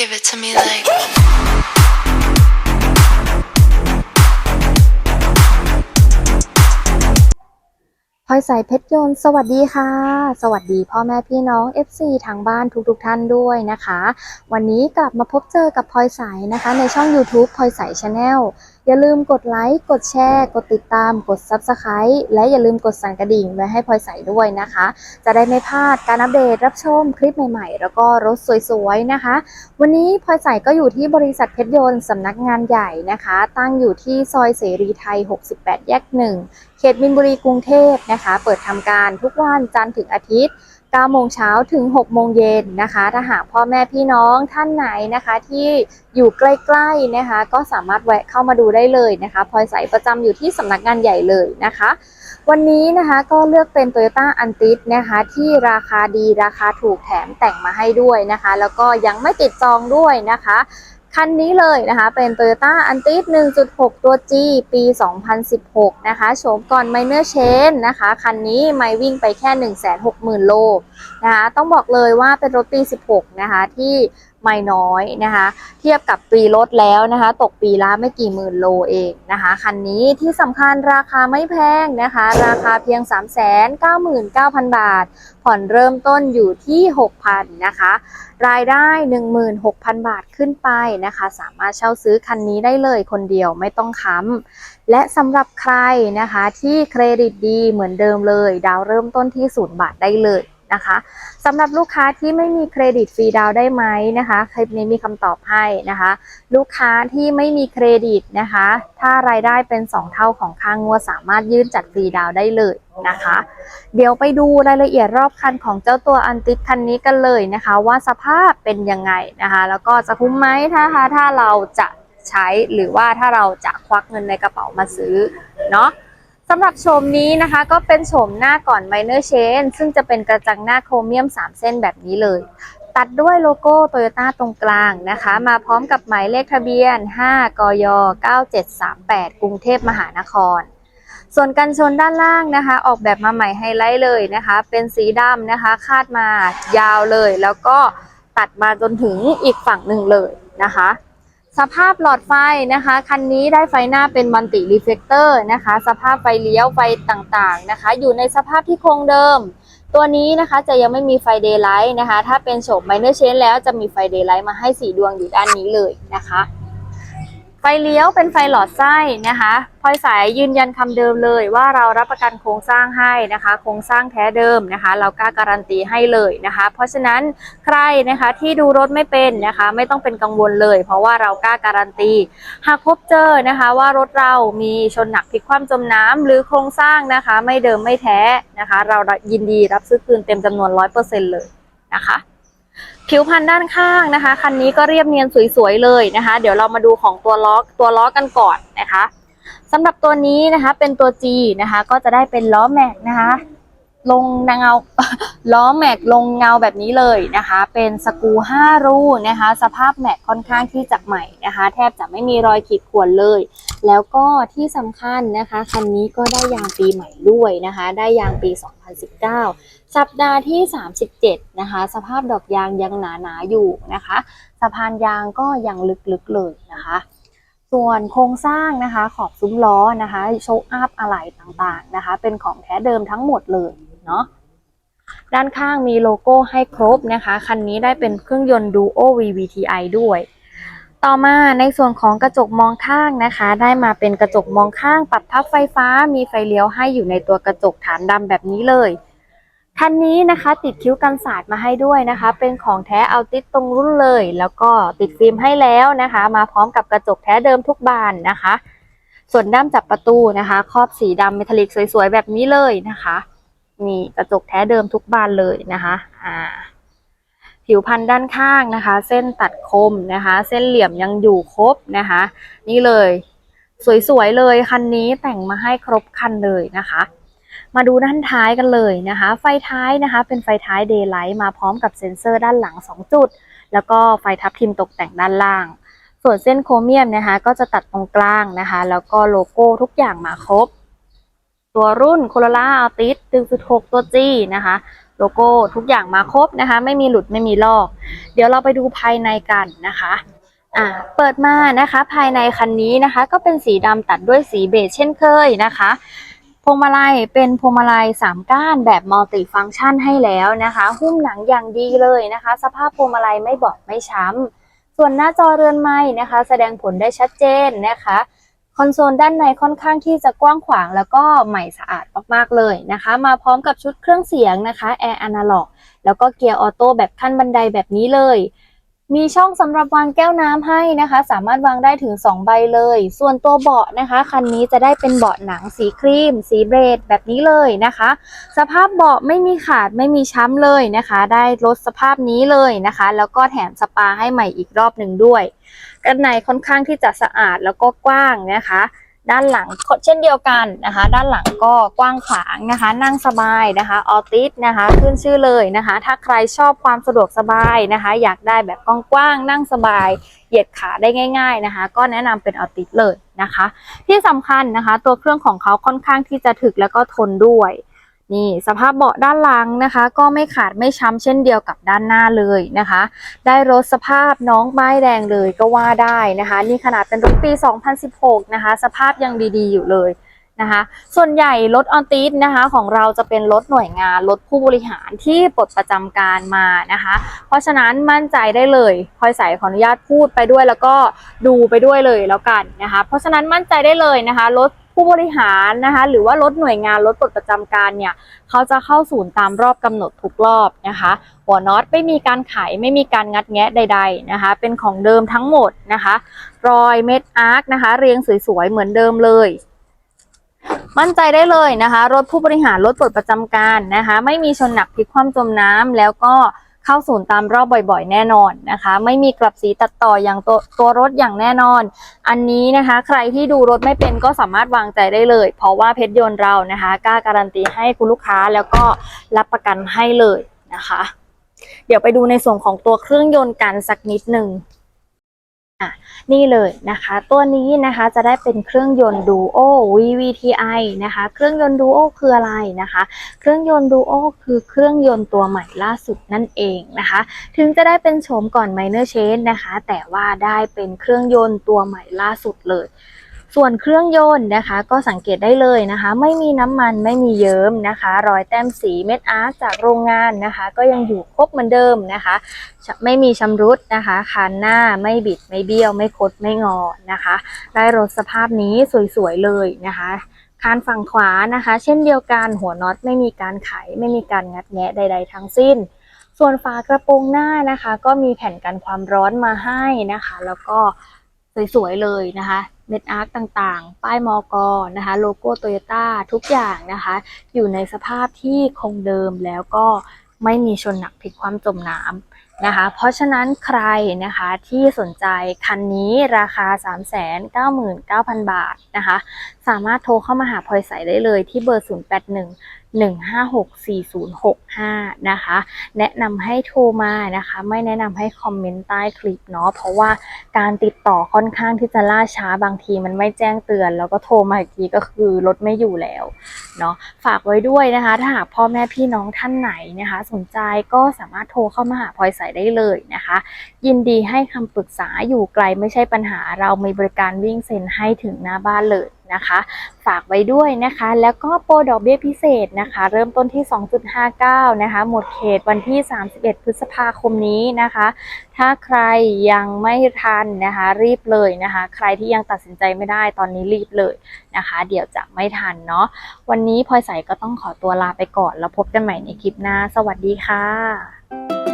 Give it to me like. พลอยสายเพชรยนต์สวัสดีค่ะ สวัสดีพ่อแม่พี่น้อง FC ทางบ้านทุกๆทท่านด้วยนะคะ วันนี้กลับมาพบเจอกับพลอยสายนะคะ ในช่อง YouTube พลอยสายชาแนลอย่าลืมกดไลค์กดแชร์ กดติดตาม กด Subscribe และอย่าลืมกดสั่นกระดิ่งไว้ให้พลอยใสายด้วยนะคะ จะได้ไม่พลาดการอัปเดตรับชมคลิปใหม่ๆ แล้วก็รถสวยๆนะคะ วันนี้พลอยใสายก็อยู่ที่บริษัทเพชรยนต์สำนักงานใหญ่นะคะ ตั้งอยู่ที่ซอยเสรีไทย 68 แยก 1 เขตมินบุรีกรุงเทพนะคะ เปิดทำการทุกวันจันทร์ถึงอาทิตย์ 9โมงเช้าถึง 6 โมงเย็นนะคะ ถ้าหากพ่อแม่พี่น้องท่านไหนนะคะ ที่อยู่ใกล้ๆนะคะ ก็สามารถแวะเข้ามาดูได้เลยนะคะพลอยใสประจำอยู่ที่สำนักงานใหญ่เลยนะคะ วันนี้นะคะก็เลือกเป็น Toyota a n t i s นะคะ ที่ราคาดีราคาถูกแถมแต่งมาให้ด้วยนะคะ แล้วก็ยังไม่ติดจองด้วยนะคะ คันนี้เลยนะคะ เป็น Toyota a n t i s 1.6 ตัว G ปี 2016 นะคะโฉมก่อน Minor Change นะคะ คันนี้ไม่วิ่งไปแค่ 160,000 โลนะคะ ต้องบอกเลยว่าเป็นรถปี 16 นะคะ ที่ ไม่น้อยนะคะ เทียบกับปีรถแล้วนะคะ ตกปีละไม่กี่หมื่นโลเองนะคะคันนี้ที่สำคัญราคาไม่แพงนะคะ ราคาเพียง 399,000 บาท ผ่อนเริ่มต้นอยู่ที่ 6,000นะคะ รายได้ 16,000 บาทขึ้นไปนะคะ สามารถเช่าซื้อคันนี้ได้เลยคนเดียวไม่ต้องค้ำและสำหรับใครนะคะที่เครดิตดีเหมือนเดิมเลย ดาวเริ่มต้นที่0บาทได้เลย นะคะสำหรับลูกค้าที่ไม่มีเครดิตฟรีดาวได้ไหมนะคะคลิปนี้มีคำตอบให้นะคะ ลูกค้าที่ไม่มีเครดิตนะคะ ถ้ารายได้เป็น 2 เท่าของค่างวดสามารถยื่นจัดฟรีดาวได้เลยนะคะ เดี๋ยวไปดูรายละเอียดรอบคันของเจ้าตัวอันติคันนี้กันเลยนะคะ ว่าสภาพเป็นยังไงนะคะ แล้วก็จะคุ้มไหมถ้าถ้าเราจะใช้หรือว่าถ้าเราจะควักเงินในกระเป๋ามาซื้อเนาะ สำหรับโฉมนี้นะคะก็เป็นโฉมหน้าก่อน Minor Chain ซึ่งจะเป็นกระจังหน้าโครเมียม 3 เส้นแบบนี้เลย ตัดด้วยโลโก้โตโยต้าตรงกลางนะคะ มาพร้อมกับหมายเลขทะเบียน 5 กย 9738 กรุงเทพมหานคร ส่วนกันชนด้านล่างนะคะ ออกแบบมาใหม่ไฮไลท์เลยนะคะ เป็นสีดำนะคะ คาดมายาวเลย แล้วก็ตัดมาจนถึงอีกฝั่งหนึ่งเลยนะคะ สภาพหลอดไฟนะคะ คันนี้ได้ไฟหน้าเป็นมัลติรีเฟกเตอร์นะคะ สภาพไฟเลี้ยวไฟต่างๆนะคะ อยู่ในสภาพที่คงเดิม ตัวนี้นะคะจะยังไม่มีไฟเดย์ไลท์นะคะ ถ้าเป็นโฉมไมเนอร์เชนแล้วจะมีไฟเดย์ไลท์มาให้สีดวงอยู่ด้านนี้เลยนะคะ ไฟเลี้ยวเป็นไฟหลอดไส้นะคะพลอยสายยืนยันคำเดิมเลยว่าเรารับประกันโครงสร้างให้นะคะ โครงสร้างแท้เดิมนะคะ เรากล้าการันตีให้เลยนะคะ เพราะฉะนั้นใครนะคะที่ดูรถไม่เป็นนะคะ ไม่ต้องเป็นกังวลเลย เพราะว่าเรากล้าการันตี หากพบเจอนะคะ ว่ารถเรามีชนหนักพลิกคว่ำจมน้ำหรือโครงสร้างนะคะ ไม่เดิมไม่แท้นะคะ เรายินดีรับซื้อคืนเต็มจำนวน 100%เลยนะคะ ผิวพันธุ์ด้านข้างนะคะ คันนี้ก็เรียบเนียนสวยๆเลยนะคะ เดี๋ยวเรามาดูของตัวล้อตัวล้อกันก่อนนะคะสำหรับตัวนี้นะคะเป็นตัว G นะคะ ก็จะได้เป็นล้อแม็กนะคะ ลงเงาล้อแม็กลงเงาแบบนี้เลยนะคะ เป็นสกู5รูนะคะ สภาพแม็กค่อนข้างที่จะใหม่นะคะ แทบจะไม่มีรอยขีดข่วนเลย แล้วก็ที่สำคัญนะคะคันนี้ก็ได้ยางปีใหม่ด้วยนะคะ ได้ยางปี 2019 สัปดาห์ที่ 37 นะคะ สภาพดอกยางยังหนาๆอยู่นะคะ สะพานยางก็ยังลึกๆเลยนะคะส่วนโครงสร้างนะคะขอบซุ้มล้อนะคะโชคอัพอะไหล่ต่างๆนะคะ เป็นของแท้เดิมทั้งหมดเลย เนาะด้านข้างมีโลโก้ให้ครบนะคะ คันนี้ได้เป็นเครื่องยนต์ Duo VVTi ด้วย ต่อมาในส่วนของกระจกมองข้างนะคะ ได้มาเป็นกระจกมองข้างปรับพับไฟฟ้า มีไฟเลี้ยวให้อยู่ในตัวกระจกฐานดำแบบนี้เลย คันนี้นะคะติดคิ้วกันศาสตร์มาให้ด้วยนะคะ เป็นของแท้เอาติดตรงรุ่นเลย แล้วก็ติดฟิล์มให้แล้วนะคะ มาพร้อมกับกระจกแท้เดิมทุกบานนะคะ ส่วนด้ามจับประตูนะคะ ครอบสีดำเมทัลลิกสวยๆแบบนี้เลยนะคะ นี่กระจกแท้เดิมทุกบานเลยนะคะอ่าผิวพันธุ์ด้านข้างนะคะ เส้นตัดคมนะคะ เส้นเหลี่ยมยังอยู่ครบนะคะ นี่เลยสวยๆเลยคันนี้แต่งมาให้ครบคันเลยนะคะ มาดูด้านท้ายกันเลยนะคะ ไฟท้ายนะคะ เป็นไฟท้ายเดย์ไลท์มาพร้อมกับเซ็นเซอร์ด้านหลัง 2 จุด แล้วก็ไฟทับทิมตกแต่งด้านล่าง ส่วนเส้นโครเมียมนะคะ ก็จะตัดตรงกลางนะคะ แล้วก็โลโก้ทุกอย่างมาครบ ตัวรุ่น Corolla Altis 1.6 ตัว G นะคะ โลโก้ทุกอย่างมาครบนะคะ ไม่มีหลุดไม่มีลอก เดี๋ยวเราไปดูภายในกันนะคะอ่าเปิดมานะคะภายในคันนี้นะคะ ก็เป็นสีดำตัดด้วยสีเบจเช่นเคยนะคะพวงมาลัยเป็นพวงมาลัยสามก้านแบบมัลติฟังก์ชันให้แล้วนะคะ หุ้มหนังอย่างดีเลยนะคะ สภาพพวงมาลัยไม่บอดไม่ช้ำส่วนหน้าจอเรือนไม้นะคะ แสดงผลได้ชัดเจนนะคะ อนโซลด้านในค่อนข้างที่จะกว้างขวางแล้วก็ใหม่สะอาดมากๆเลยนะคะ มาพร้อมกับชุดเครื่องเสียงนะคะแอร์อนาล็อกแล้วก็เกียร์ออโต้แบบขั้นบันไดแบบนี้เลย มีช่องสำหรับวางแก้วน้ำให้นะคะ สามารถวางได้ถึง 2 ใบเลย ส่วนตัวเบาะนะคะ คันนี้จะได้เป็นเบาะหนังสีครีม สีเบรดแบบนี้เลยนะคะ สภาพเบาะไม่มีขาดไม่มีช้ำเลยนะคะ ได้ลดสภาพนี้เลยนะคะ แล้วก็แถมสปาให้ใหม่อีกรอบหนึ่งด้วยด้านในค่อนข้างที่จะสะอาดแล้วก็กว้างนะคะ ด้านหลังเช่นเดียวกันนะคะ ด้านหลังก็กว้างขวางนะคะ นั่งสบายนะคะออติสนะคะ ขึ้นชื่อเลยนะคะ ถ้าใครชอบความสะดวกสบายนะคะ อยากได้แบบกว้างๆนั่งสบาย เหยียดขาได้ง่าย ๆนะคะ ก็แนะนำเป็นออติสเลยนะคะ ที่สำคัญนะคะ ตัวเครื่องของเขาค่อนข้างที่จะถึกแล้วก็ทนด้วย นี่สภาพเบาะด้านหลังนะคะ ก็ไม่ขาดไม่ช้ำเช่นเดียวกับด้านหน้าเลยนะคะ ได้รถสภาพน้องป้แดงเลยก็ว่าได้นะคะ นี่ขนาดเป็นรถปี 2016 นะคะ สภาพยังดีๆอยู่เลยนะคะ ส่วนใหญ่รถออนติสนะคะ ของเราจะเป็นรถหน่วยงานรถผู้บริหารที่ปลดประจำการมานะคะ เพราะฉะนั้นมั่นใจได้เลยพลอยใส่ขออนุญาตพูดไปด้วยแล้วก็ดูไปด้วยเลยแล้วกันนะคะ เพราะฉะนั้นมั่นใจได้เลยนะคะรถ ผู้บริหารนะคะหรือว่ารถหน่วยงานรถปลดประจำการเนี่ยเขาจะเข้าศูนย์ตามรอบกำหนดทุกรอบนะคะ หัวน็อตไม่มีการไขไม่มีการงัดแงะใด ๆนะคะ เป็นของเดิมทั้งหมดนะคะ รอยเม็ดอาร์คนะคะ เรียงสวยๆเหมือนเดิมเลยมั่นใจได้เลยนะคะ รถผู้บริหารรถปลดประจำการนะคะ ไม่มีชนหนักพลิกคว่ำจมน้ำแล้วก็ เข้าศูนย์ตามรอบบ่อยๆ แน่นอนนะคะ ไม่มีกลับสีตัดต่ออย่างตัวตัวรถอย่างแน่นอน อันนี้นะคะ ใครที่ดูรถไม่เป็นก็สามารถวางใจได้เลย เพราะว่าเพชรยนต์เรานะคะกล้าการันตีให้คุณลูกค้าแล้วก็รับประกันให้เลยนะคะ เดี๋ยวไปดูในส่วนของตัวเครื่องยนต์กันสักนิดหนึ่ง อะนี่เลยนะคะ ตัวนี้นะคะจะได้เป็นเครื่องยนต์ Duo VVTi นะคะ เครื่องยนต์ Duo คืออะไรนะคะ เครื่องยนต์ Duo คือเครื่องยนต์ตัวใหม่ล่าสุดนั่นเองนะคะ ถึงจะได้เป็นโฉมก่อน Minor Change นะคะ แต่ว่าได้เป็นเครื่องยนต์ตัวใหม่ล่าสุดเลย ส่วนเครื่องยนต์นะคะ ก็สังเกตได้เลยนะคะ ไม่มีน้ำมันไม่มีเยิ้มนะคะ รอยแต้มสีเม็ดอาร์ตจากโรงงานนะคะ ก็ยังอยู่ครบเหมือนเดิมนะคะ ไม่มีชำรุดนะคะคานหน้าไม่บิดไม่เบี้ยว ไม่คดไม่งอนะคะ ได้รถสภาพนี้สวยๆเลยนะคะคานฝั่งขวานะคะ เช่นเดียวกันหัวน็อตไม่มีการไข ไม่มีการงัดแงะใด ๆ ทั้งสิ้น ส่วนฝากระโปรงหน้านะคะ ก็มีแผ่นกันความร้อนมาให้นะคะ แล้วก็สวยๆเลยนะคะ เม็ดอาร์คต่างๆ ป้ายมอกอนะคะโลโก้โตโยต้าทุกอย่างนะคะ อยู่ในสภาพที่คงเดิมแล้วก็ไม่มีชนหนักผิดความจมน้ำนะคะ เพราะฉะนั้นใครนะคะที่สนใจคันนี้ราคา 399,000 บาทนะคะ สามารถโทรเข้ามาหาพลอยใสได้เลยที่เบอร์ 081 1564065 นะคะ แนะนำให้โทรมานะคะ ไม่แนะนำให้คอมเมนต์ใต้คลิปเนาะเพราะว่าการติดต่อค่อนข้างที่จะล่าช้าบางทีมันไม่แจ้งเตือน แล้วก็โทรมาอีกทีก็คือรถไม่อยู่แล้วเนาะฝากไว้ด้วยนะคะ ถ้าหากพ่อแม่พี่น้องท่านไหนนะคะ สนใจก็สามารถโทรเข้ามาหาพลอยใสได้เลยนะคะ ยินดีให้คำปรึกษาอยู่ไกลไม่ใช่ปัญหาเรามีบริการวิ่งเซ็นให้ถึงหน้าบ้านเลย นะคะ ฝากไว้ด้วยนะคะ แล้วก็โปรดอกเบี้ยพิเศษนะคะ เริ่มต้นที่ 2.59 นะคะ หมดเขตวันที่ 31 พฤษภาคมนี้นะคะ ถ้าใครยังไม่ทันนะคะ รีบเลยนะคะ ใครที่ยังตัดสินใจไม่ได้ตอนนี้รีบเลยนะคะ เดี๋ยวจะไม่ทันเนาะวันนี้พลอยใสก็ต้องขอตัวลาไปก่อน แล้วพบกันใหม่ในคลิปหน้า สวัสดีค่ะ